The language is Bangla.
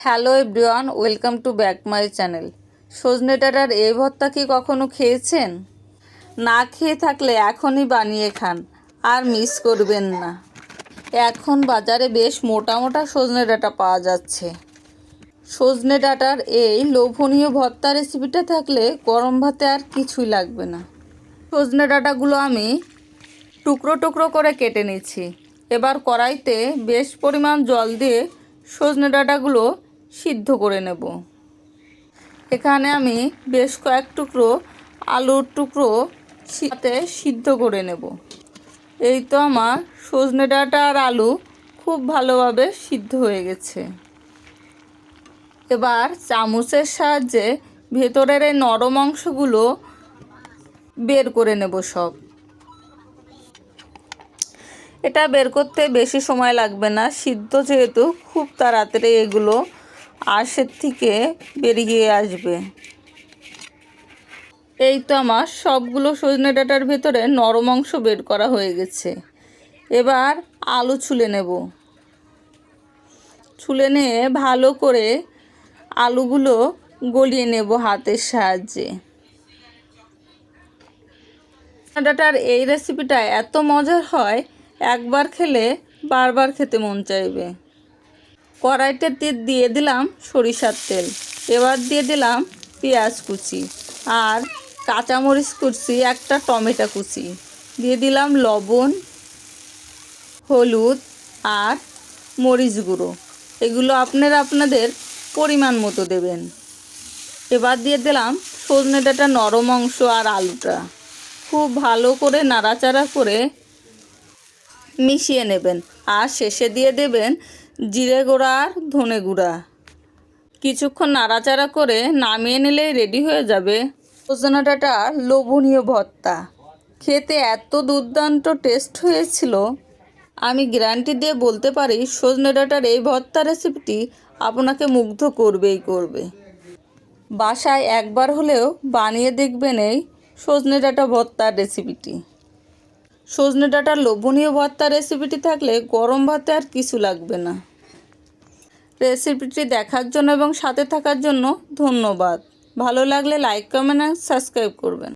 Hello everyone, welcome to back my channel. সজনে ডাঁটার এই ভর্তা কি কখনো খেয়েছেন? না খেয়ে থাকলে এখনই বানিয়ে খান, আর মিস করবেন না। এখন বাজারে বেশ মোটা মোটা সজনে ডাঁটা পাওয়া যাচ্ছে। সজনে ডাঁটার এই লোভনীয় ভর্তা রেসিপিটা থাকলে গরম ভাতে আর কিছুই লাগবে না। সজনে ডাঁটাগুলো আমি টুকরো টুকরো করে কেটে নিচ্ছি। এবার কড়াইতে বেশ পরিমাণ জল দিয়ে সজনে ডাঁটাগুলো সিদ্ধ করে নেব। এখানে আমি বেশ কয়েক টুকরো আলুর টুকরো সাথে সিদ্ধ করে নেব। এই তো আমার সজনে ডাঁটা আর আলু খুব ভালোভাবে সিদ্ধ হয়ে গেছে। এবার চামচের সাহায্যে ভেতরের এই নরম অংশগুলো বের করে নেব সব। এটা বের করতে বেশি সময় লাগবে না, সিদ্ধ যেহেতু খুব তাড়াতাড়ি এগুলো আশের থেকে বেরিয়ে আসবে। এই তো আমার সবগুলো সজনে ডাঁটার ভেতরে নরম অংশ বের করা হয়ে গেছে। এবার আলু ছুলে নেব। ছুলে নিয়ে ভালো করে আলুগুলো গলিয়ে নেব হাতের সাহায্যে। ডাটার এই রেসিপিটা এত মজার হয়, একবার খেলে বারবার খেতে মন চাইবে। কড়াইতে দিয়ে দিলাম সরিষার তেল। এবার দিয়ে দিলাম পেঁয়াজ কুচি আর কাঁচামরিচ কুচি, একটা টমেটো কুচি। দিয়ে দিলাম লবণ, হলুদ আর মরিচ গুঁড়ো। এগুলো আপনারা আপনাদের পরিমাণ মতো দেবেন। এবার দিয়ে দিলাম সজনে ডাঁটা নরম অংশ আর আলুটা। খুব ভালো করে নাড়াচাড়া করে মিশিয়ে নেবেন। আর শেষে দিয়ে দেবেন জিরে গুঁড়া আর ধনে গুঁড়া। কিছুক্ষণ নাড়াচাড়া করে নামিয়ে নিলেই রেডি হয়ে যাবে সজনা ডাঁটা লোভনীয় ভর্তা। খেতে এত দুর্দান্ত টেস্ট হয়েছিল। আমি গ্যারান্টি দিয়ে বলতে পারি সজনে ডাঁটার এই ভর্তা রেসিপিটি আপনাকে মুগ্ধ করবেই করবে। বাসায় একবার হলেও বানিয়ে দেখবেন এই সজনে ডাঁটা ভর্তার রেসিপিটি সজনে ডাঁটার লোভনীয় ভর্তা রেসিপিটি থাকলে গরম ভাতে আর কিছু লাগবে না। রেসিপিটি দেখার জন্য এবং সাথে থাকার জন্য ধন্যবাদ। ভালো লাগলে লাইক কমেন্ট সাবস্ক্রাইব করবেন।